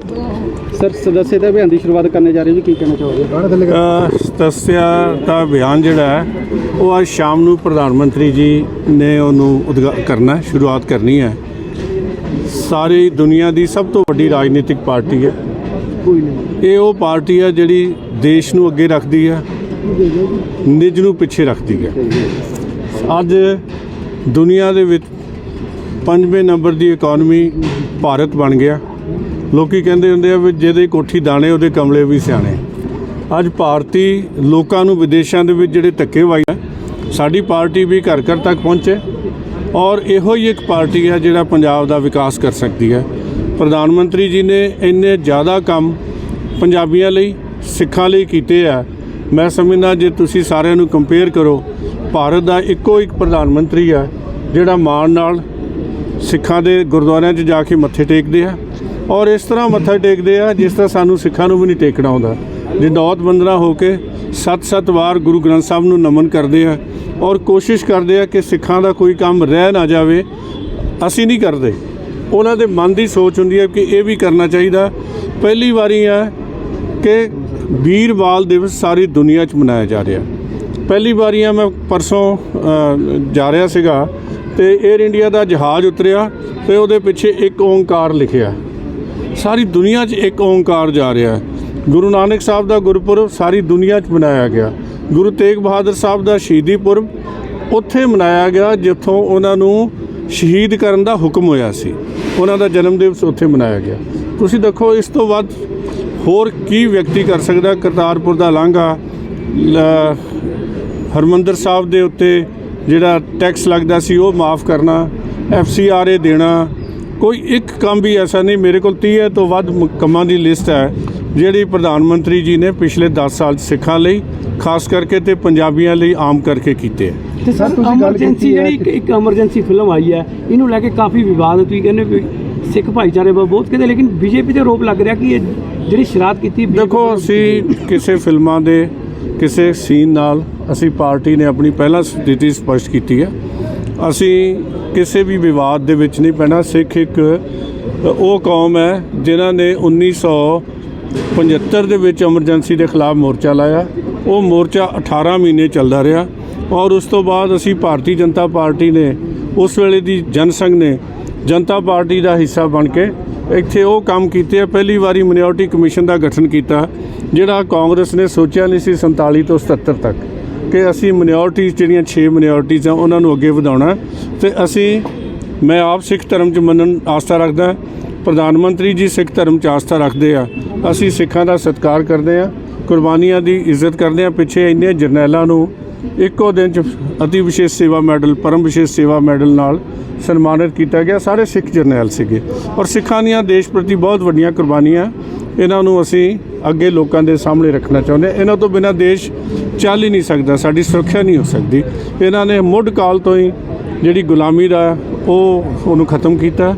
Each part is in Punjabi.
ਸਰ ਸਦੱਸਿਅਤਾ ਅਭਿਆਨ ਦੀ ਸ਼ੁਰੂਆਤ ਕਰਨੇ ਜਾ ਰਹੇ ਜੀ ਕੀ ਕਹਿਣਾ ਚਾਹੋਗੇ? ਸਦੱਸਿਆ ਦਾ ਅਭਿਆਨ ਜਿਹੜਾ ਹੈ ਉਹ ਅੱਜ ਸ਼ਾਮ ਨੂੰ ਪ੍ਰਧਾਨ ਮੰਤਰੀ ਜੀ ਨੇ ਉਹਨੂੰ ਉਦਘਾ ਕਰਨਾ ਸ਼ੁਰੂਆਤ ਕਰਨੀ ਹੈ। ਸਾਰੀ ਦੁਨੀਆ ਦੀ ਸਭ ਤੋਂ ਵੱਡੀ ਰਾਜਨੀਤਿਕ ਪਾਰਟੀ ਹੈ। ਇਹ ਉਹ ਪਾਰਟੀ ਹੈ ਜਿਹੜੀ ਦੇਸ਼ ਨੂੰ ਅੱਗੇ ਰੱਖਦੀ ਹੈ ਨਿੱਜ ਨੂੰ ਪਿੱਛੇ ਰੱਖਦੀ ਹੈ। ਅੱਜ ਦੁਨੀਆ ਦੇ ਵਿੱਚ ਪੰਜਵੇਂ ਨੰਬਰ ਦੀ ਇਕਨੋਮੀ ਭਾਰਤ ਬਣ ਗਿਆ। ਲੋਕੀ ਕਹਿੰਦੇ ਹੁੰਦੇ ਆ ਵੀ ਜਿਹਦੇ ਕੋਠੀ ਦਾਣੇ, ਉਹਦੇ ਕਮਲੇ ਵੀ ਸਿਆਣੇ। ਅੱਜ ਭਾਰਤੀ ਲੋਕਾਂ ਨੂੰ, ਵਿਦੇਸ਼ਾਂ ਦੇ ਵਿੱਚ ਜਿਹੜੇ ਧੱਕੇ ਵਾਈ ਸਾਡੀ ਪਾਰਟੀ ਵੀ ਘਰ ਘਰ ਤੱਕ ਪਹੁੰਚੇ। ਔਰ ਇਹੋ ਹੀ ਇੱਕ ਪਾਰਟੀ ਹੈ ਜਿਹੜਾ ਪੰਜਾਬ ਦਾ ਵਿਕਾਸ ਕਰ ਸਕਦੀ ਹੈ। ਪ੍ਰਧਾਨ ਮੰਤਰੀ ਜੀ ਨੇ ਇੰਨੇ ਜ਼ਿਆਦਾ ਕੰਮ ਪੰਜਾਬੀਆਂ ਲਈ, ਸਿੱਖਾਂ ਲਈ ਕੀਤੇ ਆ। ਮੈਂ ਸਮਝਦਾ ਜੇ ਤੁਸੀਂ ਸਾਰਿਆਂ ਨੂੰ ਕੰਪੇਅਰ ਕਰੋ, ਭਾਰਤ ਦਾ ਇੱਕੋ ਇੱਕ ਪ੍ਰਧਾਨ ਮੰਤਰੀ ਆ, ਜਿਹੜਾ ਮਾਣ ਨਾਲ ਸਿੱਖਾਂ ਦੇ ਗੁਰਦੁਆਰਿਆਂ 'ਚ ਜਾ ਕੇ ਮੱਥੇ ਟੇਕਦੇ ਆ। ਔਰ ਇਸ ਤਰ੍ਹਾਂ ਮੱਥਾ ਟੇਕਦੇ ਆ, ਜਿਸ ਤਰ੍ਹਾਂ ਸਾਨੂੰ ਸਿੱਖਾਂ ਨੂੰ ਵੀ ਨਹੀਂ ਟੇਕਣਾ ਆਉਂਦਾ। ਜੰਡੌਤ ਬੰਦਨਾ ਹੋ ਕੇ ਸੱਤ-ਸੱਤ ਵਾਰ ਗੁਰੂ ਗ੍ਰੰਥ ਸਾਹਿਬ ਨੂੰ ਨਮਨ ਕਰਦੇ ਆ ਔਰ ਕੋਸ਼ਿਸ਼ ਕਰਦੇ ਆ ਕਿ ਸਿੱਖਾਂ ਦਾ ਕੋਈ ਕੰਮ ਰਹਿ ਨਾ ਜਾਵੇ, ਅਸੀਂ ਨਹੀਂ ਕਰਦੇ। ਉਹਨਾਂ ਦੇ ਮਨ ਦੀ ਸੋਚ ਹੁੰਦੀ ਹੈ ਕਿ ਇਹ ਵੀ ਕਰਨਾ ਚਾਹੀਦਾ। ਪਹਿਲੀ ਵਾਰੀ ਆ ਕਿ ਵੀਰ ਬਾਲ ਦਿਵਸ ਸਾਰੀ ਦੁਨੀਆ 'ਚ ਮਨਾਇਆ ਜਾ ਰਿਹਾ। ਪਹਿਲੀ ਵਾਰੀ ਆ ਮੈਂ ਪਰਸੋਂ ਜਾ ਰਿਹਾ ਸੀਗਾ ਤੇ 에ਅਰ ਇੰਡੀਆ ਦਾ ਜਹਾਜ਼ ਉਤਰਿਆ ਤੇ ਉਹਦੇ ਪਿੱਛੇ ਇੱਕ ਓੰਕਾਰ ਲਿਖਿਆ। ਸਾਰੀ ਦੁਨੀਆ 'ਚ ਇੱਕ ਓੰਕਾਰ ਜਾ ਰਿਹਾ ਹੈ। ਗੁਰੂ ਨਾਨਕ ਸਾਹਿਬ ਦਾ ਗੁਰਪੁਰਬ ਸਾਰੀ ਦੁਨੀਆ 'ਚ ਮਨਾਇਆ ਗਿਆ। ਗੁਰੂ ਤੇਗ ਬਹਾਦਰ ਸਾਹਿਬ ਦਾ ਸ਼ਹੀਦੀ ਪੁਰਬ ਉੱਥੇ ਮਨਾਇਆ ਗਿਆ, ਜਿੱਥੋਂ ਉਹਨਾਂ ਨੂੰ ਸ਼ਹੀਦ ਕਰਨ ਦਾ ਹੁਕਮ ਹੋਇਆ ਸੀ। ਉਹਨਾਂ ਦਾ ਜਨਮ ਦਿਵਸ ਉੱਥੇ ਮਨਾਇਆ ਗਿਆ। ਤੁਸੀਂ ਦੇਖੋ, ਇਸ ਤੋਂ ਵੱਧ ਹੋਰ ਕੀ ਵਿਅਕਤੀ ਕਰ ਸਕਦਾ? ਕਰਤਾਰਪੁਰ ਦਾ ਲਾਂਘਾ, ਲ- ਹਰਮੰਦਰ ਸਾਹਿਬ ਦੇ ਉੱਤੇ ਜਿਹੜਾ ਟੈਕਸ ਲੱਗਦਾ ਸੀ, ਉਹ ਮਾਫ ਕਰਨਾ, ਐਫ ਸੀ ਆਰ ਏ ਦੇਣਾ ਕੋਈ ਇੱਕ ਕੰਮ ਵੀ ਐਸਾ ਨਹੀਂ ਮੇਰੇ ਕੋਲ 30 ਹੈ ਤੋਂ ਵੱਧ ਕੰਮਾਂ ਦੀ ਲਿਸਟ ਹੈ ਜਿਹੜੀ ਪ੍ਰਧਾਨ ਮੰਤਰੀ ਜੀ ਨੇ ਪਿਛਲੇ 10 ਸਾਲ 'ਚ ਸਿੱਖਾਂ ਲਈ ਖਾਸ ਕਰਕੇ ਤੇ ਪੰਜਾਬੀਆਂ ਲਈ ਆਮ ਕਰਕੇ ਕੀਤੇ ਹੈ। ਤੇ ਸਰ ਐਮਰਜੈਂਸੀ ਜਿਹੜੀ ਇੱਕ ਇੱਕ ਐਮਰਜੈਂਸੀ ਫਿਲਮ ਆਈ ਹੈ ਇਹਨੂੰ ਲੈ ਕੇ ਕਾਫੀ ਵਿਵਾਦ ਹੈ ਤੁਸੀਂ ਕਹਿੰਦੇ ਵੀ ਸਿੱਖ ਭਾਈਚਾਰੇ ਬਹੁਤ ਕਹਿੰਦੇ ਲੇਕਿਨ ਬੀਜੇਪੀ ਤੇ ਆਰੋਪ ਲੱਗ ਰਿਹਾ ਕਿ ਇਹ ਜਿਹੜੀ ਸ਼ਰਾਰਤ ਕੀਤੀ ਦੇਖੋ ਅਸੀਂ ਕਿਸੇ ਫਿਲਮਾਂ ਦੇ ਕਿਸੇ ਸੀਨ ਨਾਲ ਅਸੀਂ ਪਾਰਟੀ ਨੇ ਆਪਣੀ ਪਹਿਲਾਂ ਸਥਿਤੀ ਸਪਸ਼ਟ ਕੀਤੀ ਹੈ। ਅਸੀਂ ਕਿਸੇ ਵੀ ਵਿਵਾਦ ਦੇ ਵਿੱਚ ਨਹੀਂ ਪੈਣਾ। ਸਿੱਖ ਇੱਕ ਉਹ ਕੌਮ ਹੈ ਜਿਨ੍ਹਾਂ ਨੇ 1975 ਦੇ ਵਿੱਚ ਐਮਰਜੈਂਸੀ ਦੇ ਖਿਲਾਫ ਮੋਰਚਾ ਲਾਇਆ। ਉਹ ਮੋਰਚਾ 18 ਮਹੀਨੇ ਚੱਲਦਾ ਰਿਹਾ ਔਰ ਉਸ ਤੋਂ ਬਾਅਦ ਅਸੀਂ ਭਾਰਤੀ ਜਨਤਾ ਪਾਰਟੀ ਨੇ, ਉਸ ਵੇਲੇ ਦੀ ਜਨਸੰਘ ਨੇ ਜਨਤਾ ਪਾਰਟੀ ਦਾ ਹਿੱਸਾ ਬਣ ਕੇ ਇੱਥੇ ਉਹ ਕੰਮ ਕੀਤੇ ਆ। ਪਹਿਲੀ ਵਾਰੀ ਮਿਨੋਰਟੀ ਕਮਿਸ਼ਨ ਦਾ ਗਠਨ ਕੀਤਾ, ਜਿਹੜਾ ਕਾਂਗਰਸ ਨੇ ਸੋਚਿਆ ਨਹੀਂ ਸੀ 47 ਤੋਂ 77 ਤੱਕ। ਕਿ ਅਸੀਂ ਮਿਨੋਰਟੀਜ਼ ਜਿਹੜੀਆਂ 6 ਮਿਨੋਰਟੀਜ਼ ਆ, ਉਹਨਾਂ ਨੂੰ ਅੱਗੇ ਵਧਾਉਣਾ ਤੇ ਅਸੀਂ, ਮੈਂ ਆਪ ਸਿੱਖ ਧਰਮ 'ਚ ਮੰਨਣ ਆਸਥਾ ਰੱਖਦਾ ਪ੍ਰਧਾਨ ਮੰਤਰੀ ਜੀ ਸਿੱਖ ਧਰਮ 'ਚ ਆਸਥਾ ਰੱਖਦੇ ਆ। ਅਸੀਂ ਸਿੱਖਾਂ ਦਾ ਸਤਿਕਾਰ ਕਰਦੇ ਆ, ਕੁਰਬਾਨੀਆਂ ਦੀ ਇੱਜ਼ਤ ਕਰਦੇ ਆ। ਪਿੱਛੇ ਇੰਨੇ ਜਰਨੈਲਾਂ ਨੂੰ ਇੱਕੋ ਦਿਨ 'ਚ ਅਤੀ ਵਿਸ਼ੇਸ਼ ਸੇਵਾ ਮੈਡਲ, ਪਰਮ ਵਿਸ਼ੇਸ਼ ਸੇਵਾ ਮੈਡਲ ਨਾਲ ਸਨਮਾਨਿਤ ਕੀਤਾ ਗਿਆ। ਸਾਰੇ ਸਿੱਖ ਜਰਨੈਲ ਸੀਗੇ। ਔਰ ਸਿੱਖਾਂ ਦੀਆਂ ਦੇਸ਼ ਪ੍ਰਤੀ ਬਹੁਤ ਵੱਡੀਆਂ ਕੁਰਬਾਨੀਆਂ ਇਹਨਾਂ ਨੂੰ ਅਸੀਂ ਅੱਗੇ ਲੋਕਾਂ ਦੇ ਸਾਹਮਣੇ ਰੱਖਣਾ ਚਾਹੁੰਦੇ ਇਹਨਾਂ ਤੋਂ ਬਿਨਾਂ ਦੇਸ਼ ਚੱਲ ਹੀ ਨਹੀਂ ਸਕਦਾ, ਸਾਡੀ ਸੁਰੱਖਿਆ ਨਹੀਂ ਹੋ ਸਕਦੀ। ਇਹਨਾਂ ਨੇ ਮੁੱਢ ਕਾਲ ਤੋਂ ਹੀ ਜਿਹੜੀ ਗੁਲਾਮੀ ਦਾ ਉਹ ਉਹਨੂੰ ਖਤਮ ਕੀਤਾ।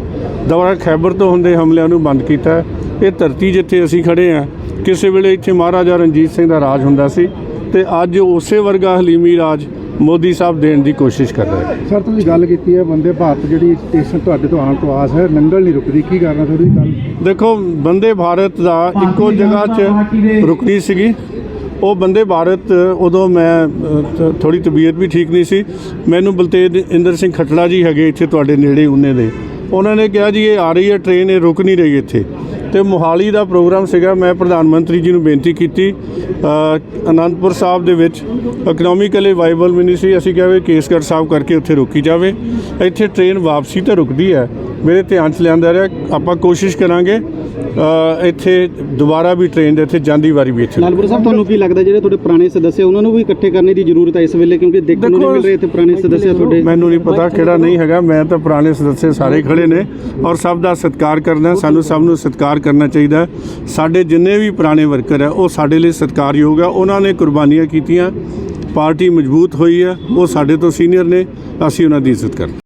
ਦੁਬਾਰਾ ਖੈਬਰ ਤੋਂ ਹੁੰਦੇ ਹਮਲਿਆਂ ਨੂੰ ਬੰਦ ਕੀਤਾ। ਇਹ ਧਰਤੀ ਜਿੱਥੇ ਅਸੀਂ ਖੜੇ ਆ ਕਿਸੇ ਵੇਲੇ ਇੱਥੇ ਮਹਾਰਾਜਾ ਰਣਜੀਤ ਸਿੰਘ ਦਾ ਰਾਜ ਹੁੰਦਾ ਸੀ ਤੇ ਅੱਜ ਉਸੇ ਵਰਗਾ ਹਲੀਮੀ ਰਾਜ ਮੋਦੀ ਸਾਹਿਬ ਦੇਣ ਦੀ ਕੋਸ਼ਿਸ਼ ਕਰ ਰਹੇ ਸਰ ਤੁਸੀਂ ਗੱਲ ਕੀਤੀ ਹੈ ਬੰਦੇ ਭਾਰਤ ਜਿਹੜੀ ਸਟੇਸ਼ਨ ਤੁਹਾਡੇ ਤੋਂ ਆਉਣ ਤੋਂ ਆਸ ਹੈ ਨੰਗਲ ਨਹੀਂ ਰੁਕਦੀ ਕੀ ਕਰਨਾ ਥੋੜੀ ਗੱਲ ਦੇਖੋ ਬੰਦੇ ਭਾਰਤ ਦਾ ਇੱਕੋ ਜਗ੍ਹਾ 'ਚ ਰੁਕਣੀ ਸੀਗੀ। ਉਹ ਬੰਦੇ ਭਾਰਤ ਉਦੋਂ ਮੈਂ ਥੋੜੀ ਤਬੀਅਤ ਵੀ ਠੀਕ ਨਹੀਂ ਸੀ। ਮੈਨੂੰ ਬਲਤੇਜ ਇੰਦਰ ਸਿੰਘ ਖੱਟੜਾ ਜੀ ਹੈਗੇ ਇੱਥੇ ਤੁਹਾਡੇ ਨੇੜੇ ਉਹਨੇ ਦੇ। ਉਹਨਾਂ ਨੇ ਕਿਹਾ ਜੀ ਇਹ ਆ ਰਹੀ ਹੈ ਟ੍ਰੇਨ ਇਹ ਰੁਕ ਨਹੀਂ ਰਹੀ ਇੱਥੇ। ਤੇ ਮੋਹਾਲੀ ਦਾ ਪ੍ਰੋਗਰਾਮ ਸੀਗਾ। ਮੈਂ ਪ੍ਰਧਾਨ ਮੰਤਰੀ ਜੀ ਨੂੰ ਬੇਨਤੀ ਕੀਤੀ। ਅਨੰਦਪੁਰ ਸਾਹਿਬ ਦੇ ਵਿੱਚ ਇਕਨੋਮਿਕਲੀ ਵਾਈਬਲ ਮਿਨਿਸਟਰੀ ਅਸੀਂ ਕਿਹਾ ਵੀ ਕੇਸਗੜ੍ਹ ਸਾਹਿਬ ਕਰਕੇ ਉੱਥੇ ਰੋਕੀ ਜਾਵੇ। ਇੱਥੇ ਟ੍ਰੇਨ ਵਾਪਸੀ ਤਾਂ ਰੁਕਦੀ ਹੈ। ਮੇਰੇ ਧਿਆਨ 'ਚ ਲਿਆਂਦਾ ਰਿਹਾ ਆਪਾਂ ਕੋਸ਼ਿਸ਼ ਕਰਾਂਗੇ ਇੱਥੇ ਦੁਬਾਰਾ ਵੀ ਟ੍ਰੇਨ ਦੇ ਇੱਥੇ ਜਾਂਦੀ ਵਾਰੀ ਵੀ ਇੱਥੇ। ਲਾਲਪੁਰ ਸਾਹਿਬ ਤੁਹਾਨੂੰ ਕੀ ਲੱਗਦਾ ਜਿਹੜੇ ਤੁਹਾਡੇ ਪੁਰਾਣੇ ਸਦੱਸਿਆ ਉਹਨਾਂ ਨੂੰ ਵੀ ਇਕੱਠੇ ਕਰਨੇ ਦੀ ਜ਼ਰੂਰਤ ਹੈ ਇਸ ਵੇਲੇ? ਕਿਉਂਕਿ ਦੇਖਣ ਨੂੰ ਨਹੀਂ ਮਿਲ ਰਹੇ ਇੱਥੇ ਪੁਰਾਣੇ ਸਦੱਸਿਆ ਤੁਹਾਡੇ। ਮੈਨੂੰ ਨਹੀਂ ਪਤਾ ਕਿਹੜਾ ਨਹੀਂ ਹੈਗਾ ਮੈਂ ਤਾਂ ਪੁਰਾਣੇ ਸਦੱਸਿਆ ਸਾਰੇ ਖੜੇ ਨੇ ਔਰ ਸਭ ਦਾ ਸਤਿਕਾਰ ਕਰਦਾ ਸਾਨੂੰ ਸਭ ਨੂੰ ਸਤਿਕਾਰ ਕਰਨਾ ਚਾਹੀਦਾ ਹੈ। ਸਾਡੇ ਜਿੰਨੇ ਵੀ ਪੁਰਾਣੇ ਵਰਕਰ ਹੈ ਉਹ ਸਾਡੇ ਲਈ ਸਤਿਕਾਰਯੋਗ ਆ ਉਹਨਾਂ ਨੇ ਕੁਰਬਾਨੀਆਂ ਕੀਤੀਆਂ ਪਾਰਟੀ ਮਜ਼ਬੂਤ ਹੋਈ ਹੈ ਉਹ ਸਾਡੇ ਤੋਂ ਸੀਨੀਅਰ ਨੇ ਅਸੀਂ ਉਹਨਾਂ ਦੀ ਇੱਜ਼ਤ ਕਰਦੇ